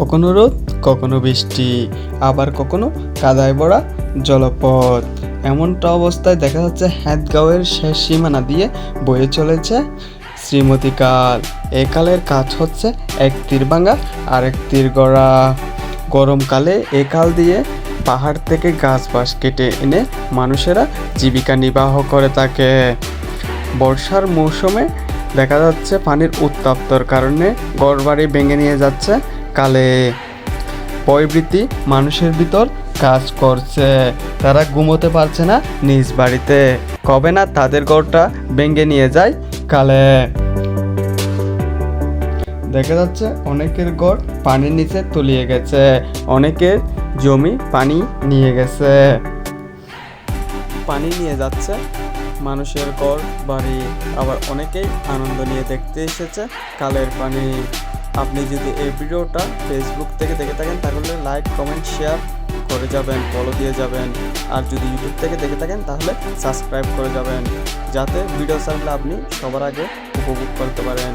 কখনো রোদ, কখনো বৃষ্টি, আবার কখনো কাদায় ভরা জলপথ। এমনটা অবস্থায় দেখা যাচ্ছে হ্যাদগাঁওয়ের শেষ সীমানা দিয়ে বয়ে চলেছে শ্রীমতী কাল। এ কালের কাজ হচ্ছে এক তীর ভাঙা আর এক তীর গড়া। গরমকালে এ কাল দিয়ে পাহাড় থেকে গাছ বাস কেটে এনে মানুষেরা জীবিকা নির্বাহ করে থাকে। বর্ষার মৌসুমে দেখা যাচ্ছে পানির উত্তাপ্তর কারণে ঘরবাড়ি ভেঙে নিয়ে যাচ্ছে কালে প্রবৃত্তি মানুষের ভিতর কাজ করছে। তারা ঘুমোতে পারছে না নিজ বাড়িতে। কবে না তাদের ঘরটা ভেঙে নিয়ে যায় কালে। দেখা যাচ্ছে অনেকের ঘর পানির নিচে তলিয়ে গেছে, অনেকের জমি পানি নিয়ে গেছে। পানি নিয়ে যাচ্ছে মানুষের ঘর, বাড়ি। আবার অনেকেই আনন্দ নিয়ে দেখতে এসেছে কালের পানি। আপনি যদি এই ভিডিওটা ফেসবুক থেকে দেখে থাকেন, তাহলে লাইক কমেন্ট শেয়ার করে যাবেন ফলো দিয়ে যাবেন। আর যদি ইউটিউব থেকে দেখে থাকেন, তাহলে সাবস্ক্রাইব করে যাবেন, যাতে ভিডিও ছাড়লে আপনি সবার আগে উপভোগ করতে পারেন।